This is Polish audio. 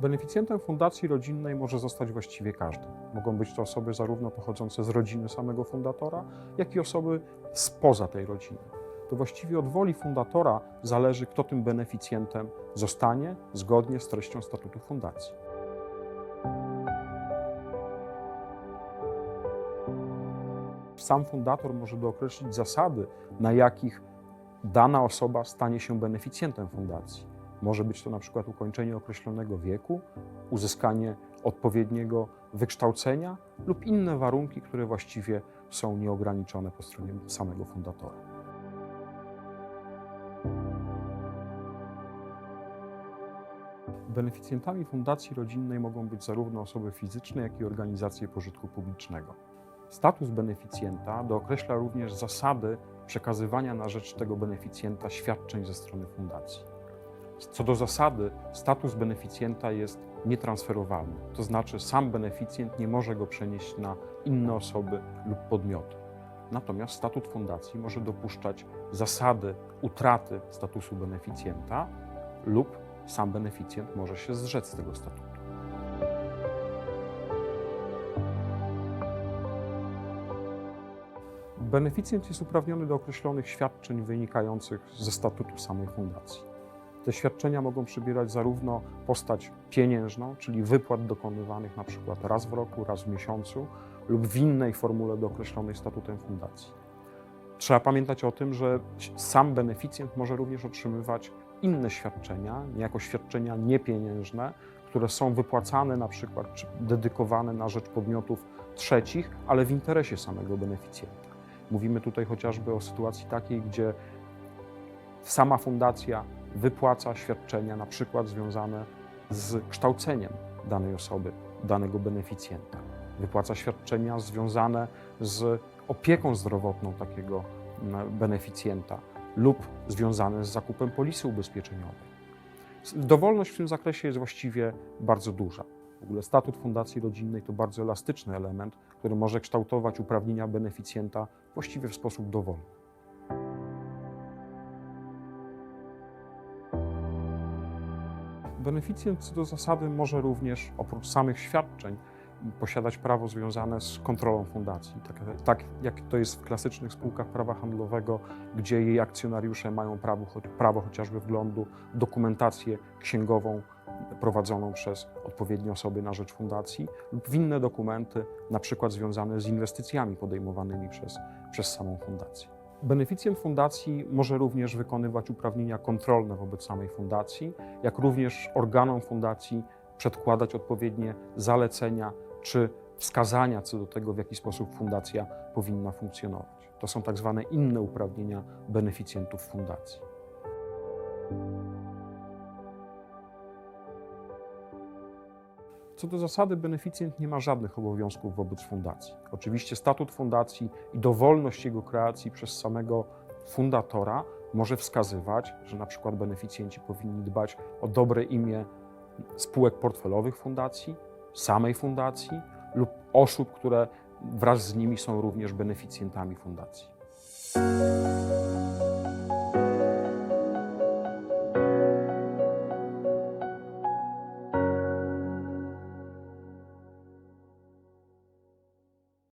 Beneficjentem fundacji rodzinnej może zostać właściwie każdy. Mogą być to osoby zarówno pochodzące z rodziny samego fundatora, jak i osoby spoza tej rodziny. To właściwie od woli fundatora zależy, kto tym beneficjentem zostanie zgodnie z treścią statutu fundacji. Sam fundator może dookreślić zasady, na jakich dana osoba stanie się beneficjentem fundacji. Może być to na przykład ukończenie określonego wieku, uzyskanie odpowiedniego wykształcenia lub inne warunki, które właściwie są nieograniczone po stronie samego fundatora. Beneficjentami fundacji rodzinnej mogą być zarówno osoby fizyczne, jak i organizacje pożytku publicznego. Status beneficjenta dookreśla również zasady przekazywania na rzecz tego beneficjenta świadczeń ze strony fundacji. Co do zasady, status beneficjenta jest nietransferowalny, to znaczy sam beneficjent nie może go przenieść na inne osoby lub podmioty. Natomiast statut fundacji może dopuszczać zasady utraty statusu beneficjenta lub sam beneficjent może się zrzec tego statutu. Beneficjent jest uprawniony do określonych świadczeń wynikających ze statutu samej fundacji. Te świadczenia mogą przybierać zarówno postać pieniężną, czyli wypłat dokonywanych na przykład raz w roku, raz w miesiącu lub w innej formule dookreślonej statutem fundacji. Trzeba pamiętać o tym, że sam beneficjent może również otrzymywać inne świadczenia, niejako świadczenia niepieniężne, które są wypłacane na przykład czy dedykowane na rzecz podmiotów trzecich, ale w interesie samego beneficjenta. Mówimy tutaj chociażby o sytuacji takiej, gdzie sama fundacja wypłaca świadczenia na przykład związane z kształceniem danej osoby, danego beneficjenta. Wypłaca świadczenia związane z opieką zdrowotną takiego mm, beneficjenta lub związane z zakupem polisy ubezpieczeniowej. Dowolność w tym zakresie jest właściwie bardzo duża. W ogóle statut fundacji rodzinnej to bardzo elastyczny element, który może kształtować uprawnienia beneficjenta właściwie w sposób dowolny. Beneficjent co do zasady może również oprócz samych świadczeń posiadać prawo związane z kontrolą fundacji, tak, tak jak to jest w klasycznych spółkach prawa handlowego, gdzie jej akcjonariusze mają prawo, prawo chociażby wglądu dokumentację księgową prowadzoną przez odpowiednie osoby na rzecz fundacji lub w inne dokumenty, na przykład związane z inwestycjami podejmowanymi przez, przez samą fundację. Beneficjent fundacji może również wykonywać uprawnienia kontrolne wobec samej fundacji, jak również organom fundacji przedkładać odpowiednie zalecenia czy wskazania co do tego, w jaki sposób fundacja powinna funkcjonować. To są tak zwane inne uprawnienia beneficjentów fundacji. Co do zasady, beneficjent nie ma żadnych obowiązków wobec fundacji. Oczywiście statut fundacji i dowolność jego kreacji przez samego fundatora może wskazywać, że na przykład beneficjenci powinni dbać o dobre imię spółek portfelowych fundacji, samej fundacji lub osób, które wraz z nimi są również beneficjentami fundacji.